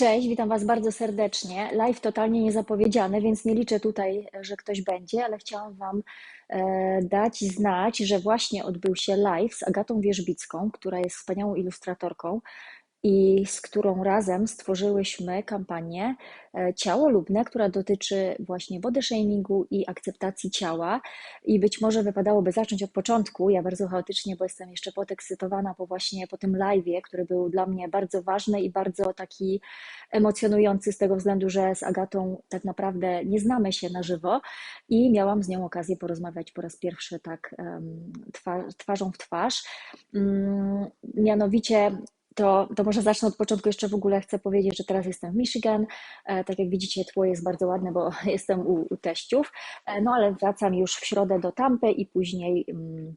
Cześć, witam Was bardzo serdecznie. Live totalnie niezapowiedziany, więc nie liczę tutaj, że ktoś będzie, ale chciałam Wam e, dać znać, że właśnie odbył się live z Agatą Wierzbicką, która jest wspaniałą ilustratorką i z którą razem stworzyłyśmy kampanię e, Ciało Lubne, która dotyczy właśnie body shamingu i akceptacji ciała. I być może wypadałoby zacząć od początku. Ja bardzo chaotycznie, bo jestem jeszcze podekscytowana po właśnie po tym live'ie, który był dla mnie bardzo ważny i bardzo taki emocjonujący z tego względu, że z Agatą tak naprawdę nie znamy się na żywo i miałam z nią okazję porozmawiać po raz pierwszy tak twarzą w twarz. Mm, mianowicie to, to może zacznę od początku. Jeszcze w ogóle chcę powiedzieć, że teraz jestem w Michigan. E, tak jak widzicie, tło jest bardzo ładne, bo jestem u, u teściów. E, no ale wracam już w środę do Tampy i później mm,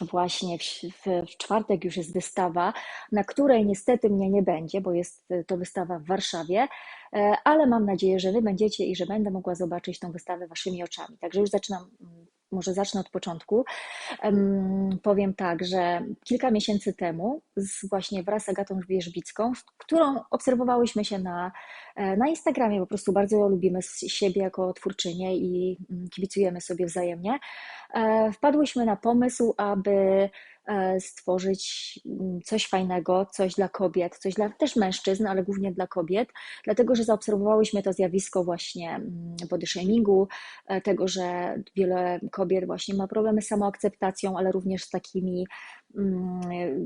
właśnie w, w, w, czwartek już jest wystawa, na której niestety mnie nie będzie, bo jest to wystawa w Warszawie, e, ale mam nadzieję, że Wy będziecie i że będę mogła zobaczyć tą wystawę Waszymi oczami. Także już zaczynam mm, może zacznę od początku. Powiem tak, że kilka miesięcy temu, z właśnie wraz z Agatą Wierzbicką, którą obserwowałyśmy się na, e, na Instagramie, po prostu bardzo lubimy siebie jako twórczynię i mm, kibicujemy sobie wzajemnie, e, wpadłyśmy na pomysł, aby stworzyć mm, coś fajnego, coś dla kobiet, coś dla też mężczyzn, ale głównie dla kobiet, dlatego że zaobserwowałyśmy to zjawisko właśnie mm, body shamingu, e, tego, że wiele kobiet właśnie ma problemy z samoakceptacją, ale również z takimi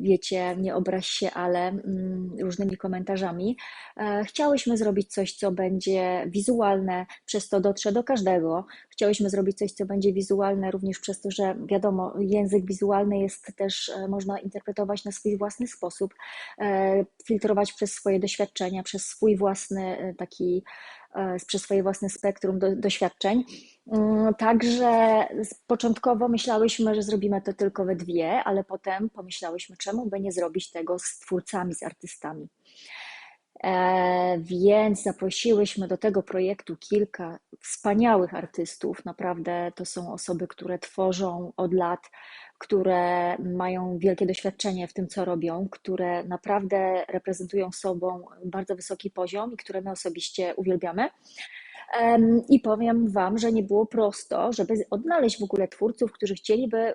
wiecie, nie obraź się, ale mm, różnymi komentarzami. E, chciałyśmy zrobić coś, co będzie wizualne, przez to dotrze do każdego. Chciałyśmy zrobić coś, co będzie wizualne również przez to, że wiadomo, język wizualny jest też, e, można interpretować na swój własny sposób, e, filtrować przez swoje doświadczenia, przez swój własny taki przez swoje własne spektrum do, doświadczeń. Mm, także początkowo myślałyśmy, że zrobimy to tylko we dwie, ale potem pomyślałyśmy, czemu by nie zrobić tego z twórcami, z artystami. E, więc zaprosiłyśmy do tego projektu kilka wspaniałych artystów. Naprawdę to są osoby, które tworzą od lat które mają wielkie doświadczenie w tym, co robią, które naprawdę reprezentują sobą bardzo wysoki poziom i które my osobiście uwielbiamy. I powiem Wam, że nie było prosto, żeby odnaleźć w ogóle twórców, którzy chcieliby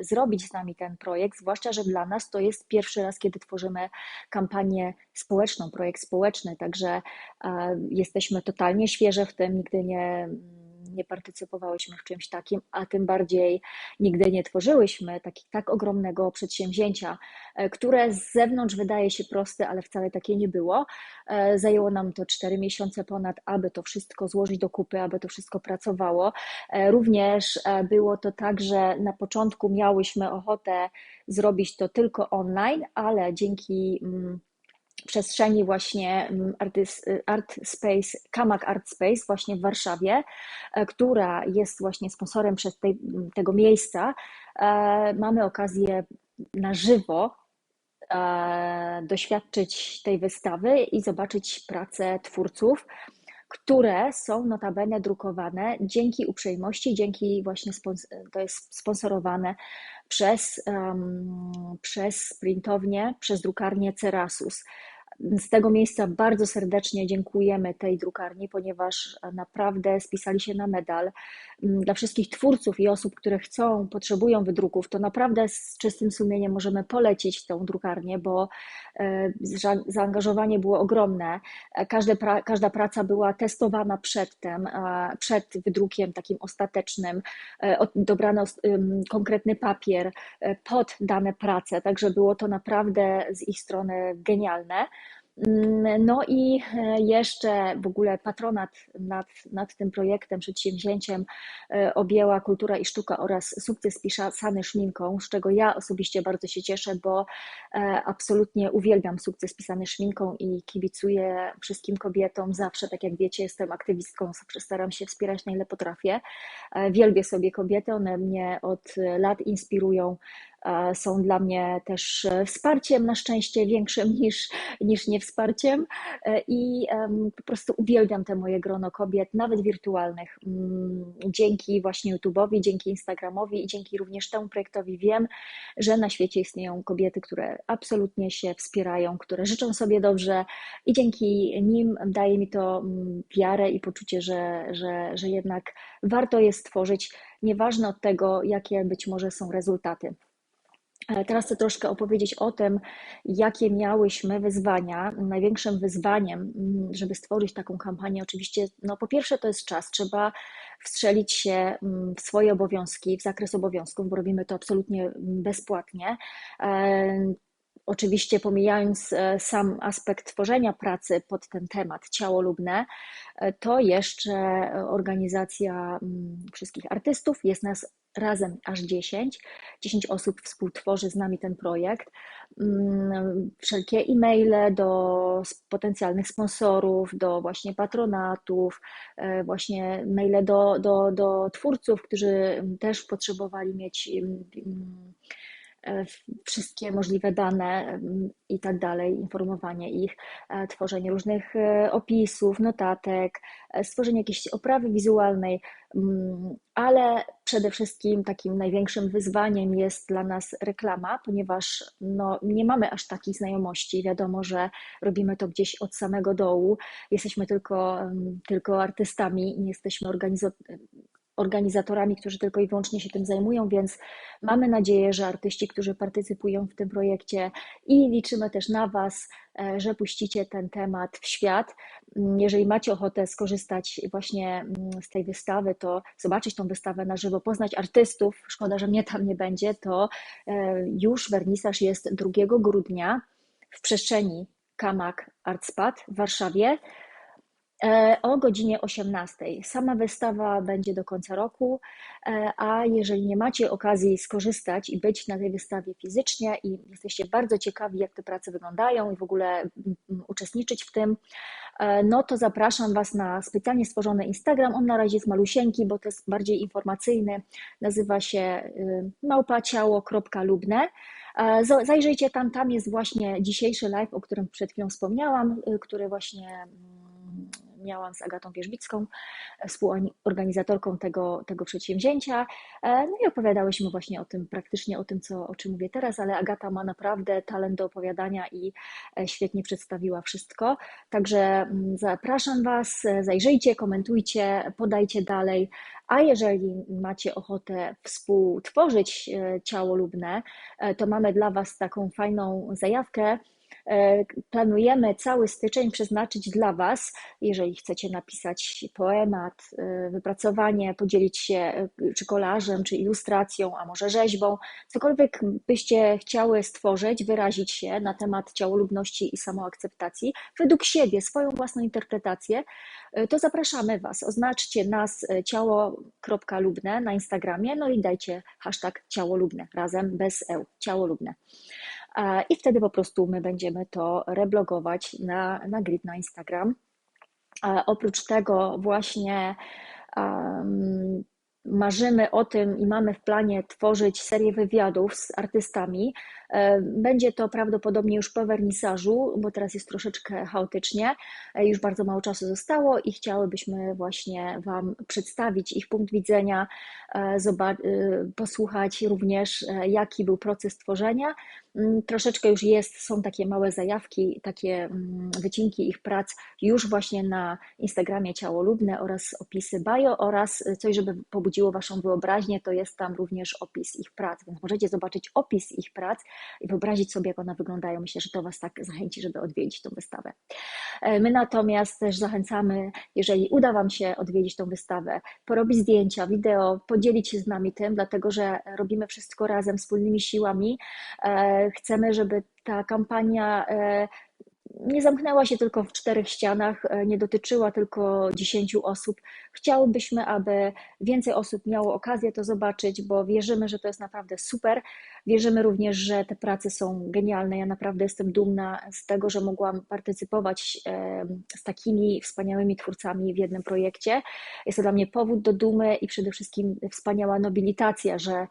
zrobić z nami ten projekt, zwłaszcza, że dla nas to jest pierwszy raz, kiedy tworzymy kampanię społeczną, projekt społeczny, także jesteśmy totalnie świeże w tym, nigdy nie nie partycypowałyśmy w czymś takim, a tym bardziej nigdy nie tworzyłyśmy taki, tak ogromnego przedsięwzięcia, e, które z zewnątrz wydaje się proste, ale wcale takie nie było. E, zajęło nam to cztery miesiące ponad, aby to wszystko złożyć do kupy, aby to wszystko pracowało. E, również było to tak, że na początku miałyśmy ochotę zrobić to tylko online, ale dzięki mm, przestrzeni właśnie mm, Art Space, Kamak Art Space właśnie w Warszawie, e, która jest właśnie sponsorem przez tej, tego miejsca, e, mamy okazję na żywo e, doświadczyć tej wystawy i zobaczyć pracę twórców, które są notabene drukowane dzięki uprzejmości, dzięki właśnie to jest sponsorowane przez, um, przez printownię, przez drukarnię Cerasus. Z tego miejsca bardzo serdecznie dziękujemy tej drukarni, ponieważ naprawdę spisali się na medal. Mm, dla wszystkich twórców i osób, które chcą, potrzebują wydruków, to naprawdę z czystym sumieniem możemy polecić tą drukarnię, bo e, zaangażowanie było ogromne. Każde, każda praca była testowana przedtem, przed wydrukiem takim ostatecznym. E, dobrano konkretny papier e, pod dane prace, także było to naprawdę z ich strony genialne. Mm, no i e, jeszcze w ogóle patronat nad, nad tym projektem, przedsięwzięciem e, objęła Kultura i Sztuka oraz sukces pisany szminką, z czego ja osobiście bardzo się cieszę, bo e, absolutnie uwielbiam sukces pisany szminką i kibicuję wszystkim kobietom. Zawsze, tak jak wiecie, jestem aktywistką, staram się wspierać na ile potrafię. Wielbię sobie kobiety, one mnie od lat inspirują są dla mnie też wsparciem, na szczęście większym niż, niż nie wsparciem i po prostu uwielbiam te moje grono kobiet, nawet wirtualnych. Mm, dzięki właśnie YouTube'owi, dzięki Instagramowi i dzięki również temu projektowi wiem, że na świecie istnieją kobiety, które absolutnie się wspierają, które życzą sobie dobrze i dzięki nim daje mi to mm, wiarę i poczucie, że, że, że jednak warto jest stworzyć, nieważne od tego, jakie być może są rezultaty. Teraz chcę troszkę opowiedzieć o tym, jakie miałyśmy wyzwania. Największym wyzwaniem, mm, żeby stworzyć taką kampanię, oczywiście, no po pierwsze to jest czas. Trzeba wstrzelić się mm, w swoje obowiązki, w zakres obowiązków, bo robimy to absolutnie bezpłatnie. Oczywiście pomijając e, sam aspekt tworzenia pracy pod ten temat ciało lubne, e, to jeszcze organizacja mm, wszystkich artystów, jest nas razem aż 10. 10 osób współtworzy z nami ten projekt. Mm, wszelkie e-maile do potencjalnych sponsorów, do właśnie patronatów, e, właśnie maile do, do, do twórców, którzy też potrzebowali mieć mm, wszystkie możliwe dane i tak dalej, informowanie ich, e, tworzenie różnych e, opisów, notatek, stworzenie jakiejś oprawy wizualnej, ale przede wszystkim takim największym wyzwaniem jest dla nas reklama, ponieważ no, nie mamy aż takich znajomości. Wiadomo, że robimy to gdzieś od samego dołu, jesteśmy tylko, tylko artystami, nie jesteśmy organizatorami organizatorami, którzy tylko i wyłącznie się tym zajmują, więc mamy nadzieję, że artyści, którzy partycypują w tym projekcie i liczymy też na Was, e, że puścicie ten temat w świat. Mm, jeżeli macie ochotę skorzystać właśnie mm, z tej wystawy, to zobaczyć tą wystawę na żywo, poznać artystów, szkoda, że mnie tam nie będzie, to e, już wernisaż jest 2 grudnia w przestrzeni Kamak Artspad w Warszawie. E, o godzinie 18. Sama wystawa będzie do końca roku, e, a jeżeli nie macie okazji skorzystać i być na tej wystawie fizycznie i jesteście bardzo ciekawi, jak te prace wyglądają i w ogóle uczestniczyć w tym, e, no to zapraszam Was na specjalnie stworzony Instagram. On na razie jest malusieńki, bo to jest bardziej informacyjny. Nazywa się y, małpaciało.lubne. Zajrzyjcie tam, tam jest właśnie dzisiejszy live, o którym przed chwilą wspomniałam, y, który właśnie mm, miałam z Agatą Wierzbicką, e, współorganizatorką tego, tego przedsięwzięcia. E, no i opowiadałyśmy właśnie o tym, praktycznie o tym, co, o czym mówię teraz, ale Agata ma naprawdę talent do opowiadania i e, świetnie przedstawiła wszystko. Także mm, zapraszam Was, zajrzyjcie, komentujcie, podajcie dalej. A jeżeli macie ochotę współtworzyć ciało lubne, to mamy dla Was taką fajną zajawkę planujemy cały styczeń przeznaczyć dla Was, jeżeli chcecie napisać poemat, e, wypracowanie, podzielić się e, czy kolażem, czy ilustracją, a może rzeźbą, cokolwiek byście chciały stworzyć, wyrazić się na temat ciałolubności i samoakceptacji, według siebie, swoją własną interpretację, to zapraszamy Was. Oznaczcie nas ciało.lubne na Instagramie, no i dajcie hashtag ciałolubne, razem bez eł, ciałolubne i wtedy po prostu my będziemy to reblogować na, na grid na Instagram. Oprócz tego właśnie marzymy o tym i mamy w planie tworzyć serię wywiadów z artystami. E, będzie to prawdopodobnie już po wernisażu, bo teraz jest troszeczkę chaotycznie. E, już bardzo mało czasu zostało i chciałybyśmy właśnie Wam przedstawić ich punkt widzenia, e, posłuchać również, jaki był proces tworzenia. Mm, troszeczkę już jest, są takie małe zajawki, takie mm, wycinki ich prac już właśnie na Instagramie Ciało Lubne oraz opisy bio oraz coś, żeby pobudziło Waszą wyobraźnię, to jest tam również opis ich prac, więc możecie zobaczyć opis ich prac i wyobrazić sobie, jak one wyglądają. Myślę, że to Was tak zachęci, żeby odwiedzić tą wystawę. E, my natomiast też zachęcamy, jeżeli uda Wam się odwiedzić tą wystawę, porobić zdjęcia, wideo, podzielić się z nami tym, dlatego że robimy wszystko razem, wspólnymi siłami. E, chcemy, żeby ta kampania e, nie zamknęła się tylko w czterech ścianach, e, nie dotyczyła tylko dziesięciu osób. Chciałybyśmy, aby więcej osób miało okazję to zobaczyć, bo wierzymy, że to jest naprawdę super. Wierzymy również, że te prace są genialne. Ja naprawdę jestem dumna z tego, że mogłam partycypować z takimi wspaniałymi twórcami w jednym projekcie. Jest to dla mnie powód do dumy i przede wszystkim wspaniała nobilitacja, że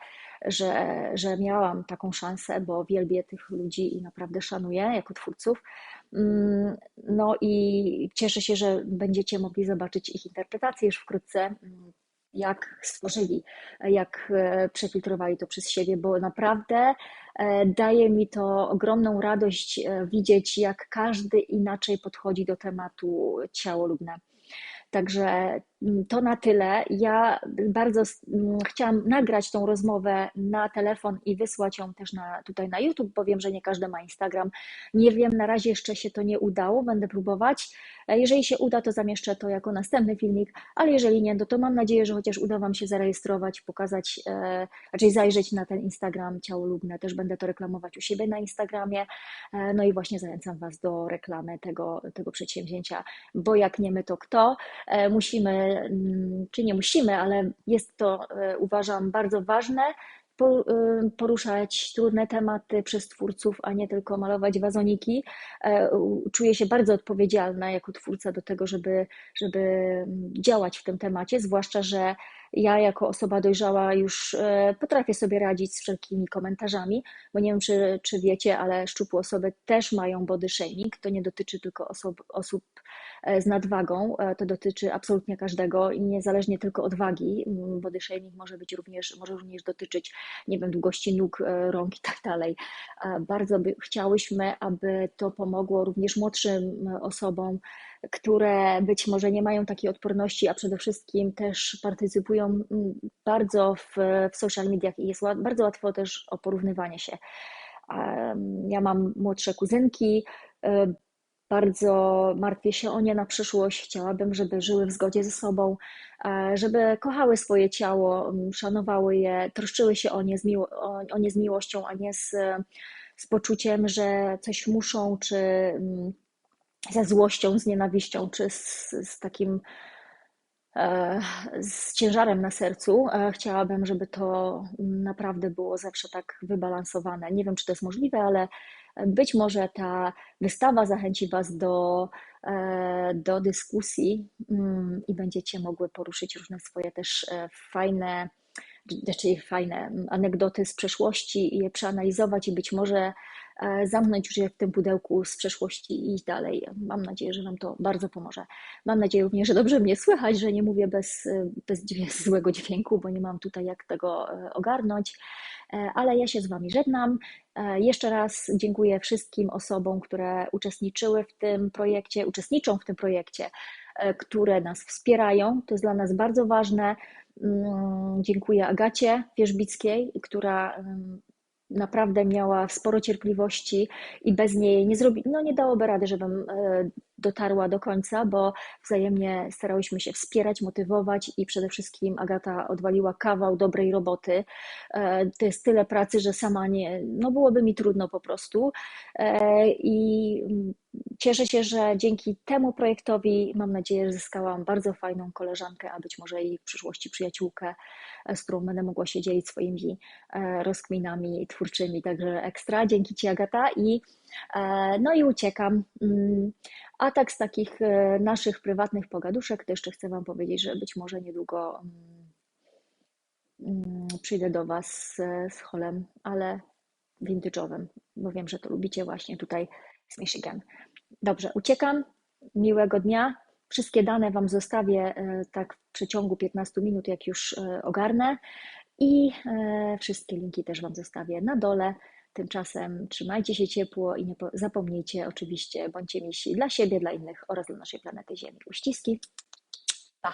że, że miałam taką szansę, bo wielbię tych ludzi i naprawdę szanuję jako twórców. Mm, no i cieszę się, że będziecie mogli zobaczyć ich interpretację już wkrótce, mm, jak stworzyli, jak e, przefiltrowali to przez siebie, bo naprawdę e, daje mi to ogromną radość e, widzieć, jak każdy inaczej podchodzi do tematu ciało lubne. Także mm, to na tyle. Ja bardzo mm, chciałam nagrać tą rozmowę na telefon i wysłać ją też na, tutaj na YouTube, bo wiem, że nie każdy ma Instagram. Nie wiem, na razie jeszcze się to nie udało, będę próbować. E, jeżeli się uda, to zamieszczę to jako następny filmik, ale jeżeli nie, to, to mam nadzieję, że chociaż uda Wam się zarejestrować, pokazać, e, raczej zajrzeć na ten Instagram Ciało Lubne. Też będę to reklamować u siebie na Instagramie. E, no i właśnie zachęcam Was do reklamy tego, tego przedsięwzięcia, bo jak nie my, to kto? E, musimy, mm, czy nie musimy, ale jest to, e, uważam, bardzo ważne, e, poruszać trudne tematy przez twórców, a nie tylko malować wazoniki. Czuję się bardzo odpowiedzialna jako twórca do tego, żeby, żeby mm, działać w tym temacie, zwłaszcza, że ja jako osoba dojrzała już potrafię sobie radzić z wszelkimi komentarzami, bo nie wiem, czy, czy wiecie, ale szczupłe osoby też mają body shaming. To nie dotyczy tylko osób, osób E, z nadwagą. E, to dotyczy absolutnie każdego i niezależnie tylko od wagi. Mm, body shaming może być również, może również dotyczyć, nie wiem, długości nóg, e, rąk i tak dalej. Bardzo by chciałyśmy, aby to pomogło również młodszym osobom, które być może nie mają takiej odporności, a przede wszystkim też partycypują mm, bardzo w, w social mediach i jest bardzo łatwo też o porównywanie się. Ja mam młodsze kuzynki, bardzo martwię się o nie na przyszłość. Chciałabym, żeby żyły w zgodzie ze sobą, e, żeby kochały swoje ciało, szanowały je, troszczyły się o nie z, miło, o, nie z miłością, a nie z, z poczuciem, że coś muszą, czy ze złością, z nienawiścią, czy z, z takim e, z ciężarem na sercu. E, chciałabym, żeby to naprawdę było zawsze tak wybalansowane. Nie wiem, czy to jest możliwe, ale być może ta wystawa zachęci Was do, e, do dyskusji mm, i będziecie mogły poruszyć różne swoje też fajne, znaczy fajne anegdoty z przeszłości i je przeanalizować i być może zamknąć już je w tym pudełku z przeszłości i iść dalej. Mam nadzieję, że Wam to bardzo pomoże. Mam nadzieję również, że dobrze mnie słychać, że nie mówię bez, bez złego dźwięku, bo nie mam tutaj jak tego e, ogarnąć. E, ale ja się z Wami żegnam. Jeszcze raz dziękuję wszystkim osobom, które uczestniczyły w tym projekcie, uczestniczą w tym projekcie, które nas wspierają. To jest dla nas bardzo ważne. Mm, dziękuję Agacie Wierzbickiej, która naprawdę miała sporo cierpliwości i bez niej nie zrobi, no nie dałoby rady, żebym e, dotarła do końca, bo wzajemnie starałyśmy się wspierać, motywować i przede wszystkim Agata odwaliła kawał dobrej roboty. E, to jest tyle pracy, że sama nie, no byłoby mi trudno po prostu. E, I cieszę się, że dzięki temu projektowi mam nadzieję, że zyskałam bardzo fajną koleżankę, a być może i w przyszłości przyjaciółkę, e, z którą będę mogła się dzielić swoimi rozkminami twórczymi. Także ekstra. Dzięki Ci Agata i no i uciekam. Mm, a tak z takich e, naszych prywatnych pogaduszek, to jeszcze chcę Wam powiedzieć, że być może niedługo mm, mm, przyjdę do Was z holem, ale vintage'owym, bo wiem, że to lubicie właśnie tutaj z Michigan. Dobrze, uciekam. Miłego dnia. Wszystkie dane Wam zostawię e, tak w przeciągu 15 minut, jak już e, ogarnę. I wszystkie linki też Wam zostawię na dole. Tymczasem trzymajcie się ciepło i nie zapomnijcie oczywiście, bądźcie misi dla siebie, dla innych oraz dla naszej planety Ziemi. Uściski. Pa!